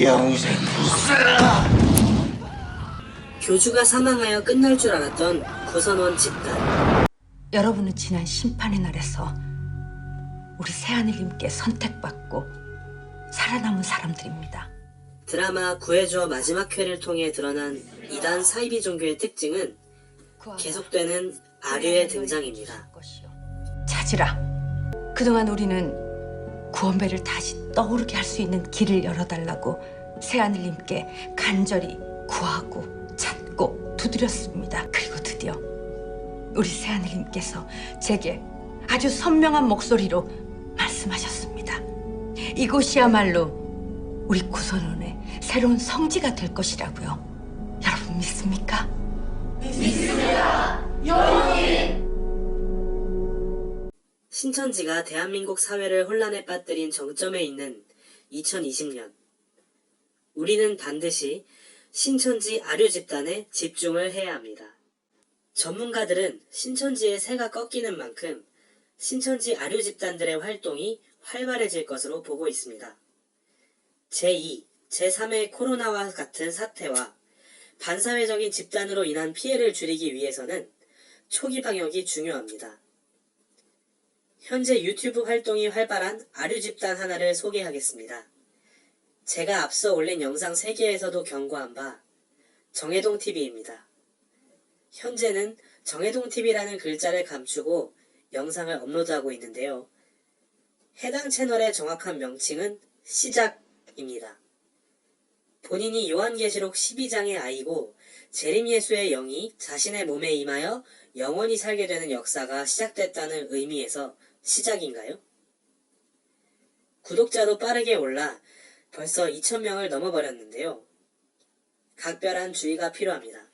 영생 불사 교주가 사망하여 끝날 줄 알았던 구선원 집단. 여러분은 지난 심판의 날에서 우리 새하늘님께 선택받고 살아남은 사람들입니다. 드라마 구해줘 마지막 회를 통해 드러난 이단 사이비 종교의 특징은 계속되는 아류의 등장입니다. 찾으라. 그동안 우리는 구원배를 다시 떠오르게 할 수 있는 길을 열어달라고 새하늘님께 간절히 구하고 찾고 두드렸습니다. 그리고 드디어 우리 새하늘님께서 제게 아주 선명한 목소리로 말씀하셨습니다. 이곳이야말로 우리 구선원의 새로운 성지가 될 것이라고요. 여러분 믿습니까? 신천지가 대한민국 사회를 혼란에 빠뜨린 정점에 있는 2020년. 우리는 반드시 신천지 아류 집단에 집중을 해야 합니다. 전문가들은 신천지의 새가 꺾이는 만큼 신천지 아류 집단들의 활동이 활발해질 것으로 보고 있습니다. 제2, 제3의 코로나와 같은 사태와 반사회적인 집단으로 인한 피해를 줄이기 위해서는 초기 방역이 중요합니다. 현재 유튜브 활동이 활발한 아류 집단 하나를 소개하겠습니다. 제가 앞서 올린 영상 3개에서도 경고한 바 정해동 TV입니다. 현재는 정해동 TV라는 글자를 감추고 영상을 업로드하고 있는데요. 해당 채널의 정확한 명칭은 시작입니다. 본인이 요한계시록 12장의 아이고 재림 예수의 영이 자신의 몸에 임하여 영원히 살게 되는 역사가 시작됐다는 의미에서 시작인가요? 구독자도 빠르게 올라 벌써 2,000명을 넘어버렸는데요. 각별한 주의가 필요합니다.